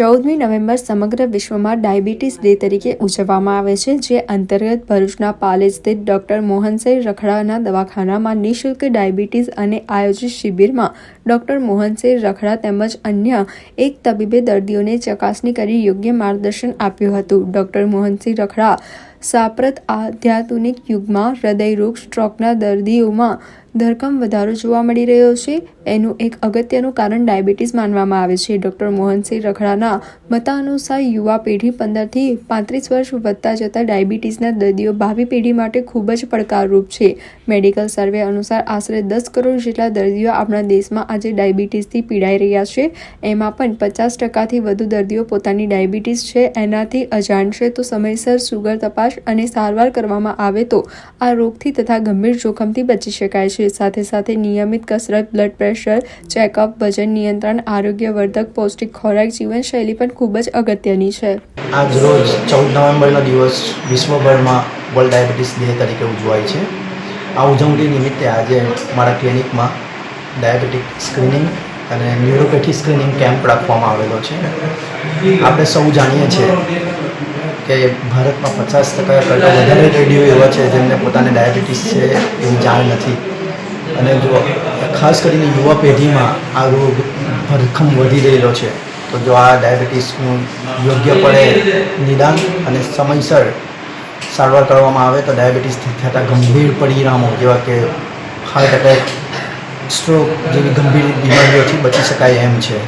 ચૌદમી નવેમ્બર સમગ્ર વિશ્વમાં ડાયાબિટીસ ડે તરીકે ઉજવવામાં આવે છે, જે અંતર્ગત ભરૂચના પાલેજ સ્થિત ડોક્ટર મોહનસિંહ રખડાના દવાખાનામાં નિઃશુલ્ક ડાયાબિટીસ અને આયોજિત શિબિરમાં ડોક્ટર મોહનસિંહ રખડા તેમજ અન્ય એક તબીબે દર્દીઓને ચકાસણી કરી યોગ્ય માર્ગદર્શન આપ્યું હતું. ડોક્ટર મોહનસિંહ રખડા સાપ્રત આધ્યાત્મિક યુગમાં હૃદયરોગ સ્ટ્રોકના દર્દીઓમાં ધરખમ વધારો જોવા મળી રહ્યો છે. એનું એક અગત્યનું કારણ ડાયાબિટીસ માનવામાં આવે છે. ડૉક્ટર મોહનસિંહ રખડાના મતાનુસાર યુવા પેઢી પંદરથી પાંત્રીસ વર્ષ વધતા જતા ડાયાબિટીસના દર્દીઓ ભાવિ પેઢી માટે ખૂબ જ પડકારરૂપ છે. મેડિકલ સર્વે અનુસાર આશરે દસ કરોડ જેટલા દર્દીઓ આપણા દેશમાં આજે ડાયાબિટીસથી પીડાઈ રહ્યા છે. એમાં પણ પચાસ ટકાથી વધુ દર્દીઓ પોતાની ડાયાબિટીસ છે. એનાથી અજાણ છે તો સમયસર સુગર તપાસ અને સારવાર કરવામાં આવે તો આ રોગથી તથા ગંભીર જોખમથી બચી શકાય છે. સાથે સાથે નિયમિત કસરત, બ્લડ પ્રેશર, ચેકઅપ, વજન નિયંત્રણ, આરોગ્યવર્ધક, પૌષ્ટિક ખોરાક, જીવનશૈલી પણ ખૂબ જ અગત્યની છે. આજ રોજ ચૌદ નવેમ્બરનો દિવસ વિશ્વભરમાં વર્લ્ડ ડાયાબિટીસ ડે તરીકે ઉજવાય છે. આ ઉજવણી નિમિત્તે આજે મારા ક્લિનિકમાં ડાયાબિટીક સ્ક્રીનિંગ અને ન્યુરોપેથી સ્ક્રીનિંગ કેમ્પ રાખવામાં આવેલો છે. આપણે સૌ જાણીએ છીએ કે ભારતમાં પચાસ ટકા કરતાં વધારે રેડિયો એવા છે જેમને પોતાને ડાયાબિટીસ છે એની જાણ નથી. અને જો ખાસ કરીને યુવા પેઢીમાં આ રોગ ભરખમ વધી રહેલો છે. તો જો આ ડાયાબિટીસનું યોગ્યપણે નિદાન અને સમયસર સારવાર કરવામાં આવે તો ડાયાબિટીસથી થતા ગંભીર પરિણામો જેવા કે હાર્ટ એટેક સ્ટ્રોક જેવી ગંભીર બીમારીઓથી બચી શકાય એમ છે.